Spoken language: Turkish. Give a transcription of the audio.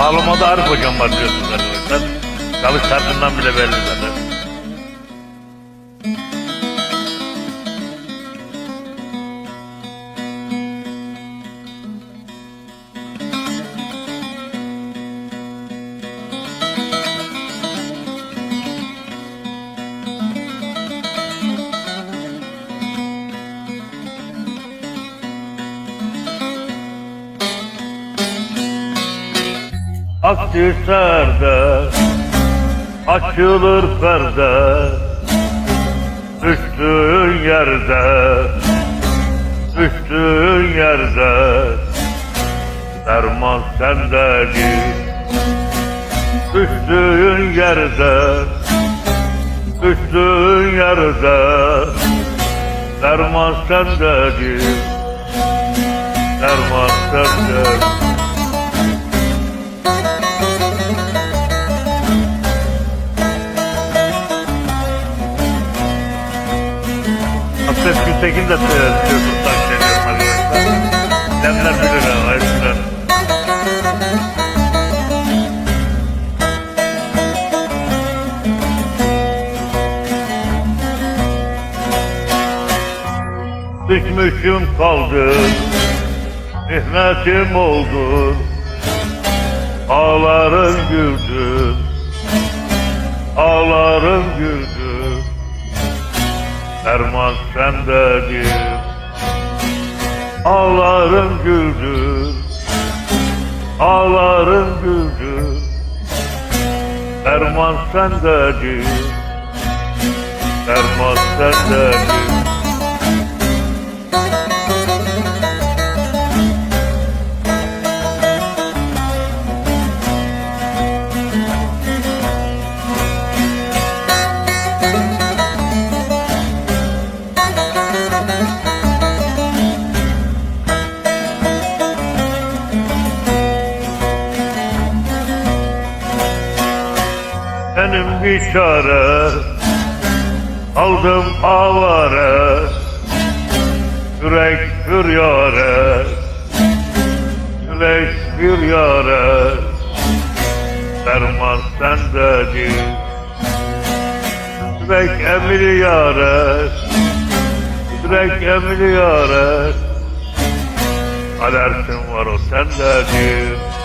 Ağlamada Arif hocam var diyorsunuz arkadaşlar. Çalış şarkından bile belli zaten. Akhisar'da açılır perde. Düştüğün yerde Düştüğün yerde. Derman sendedir Düştüğün yerde Düştüğün yerde. Derman sendedir Derman sendedir Hasret Gültekin de Türk'tan seviyorum arkadaşlar. Demler bilir hepsinden. Düşmüşüm kaldım, mihnetim oldu. Ağlarım güldüm, ağlarım güldüm. Derman sendedir Ağlarım güldür. Ağlarım güldür. Derman sendedir Derman sendedir Benim bir çare. Aldım avare. Yürek bir yare. Yürek bir yare. Derman sendedir Yürek emri yare. Yürek emri yare. Kadersin var o sendedir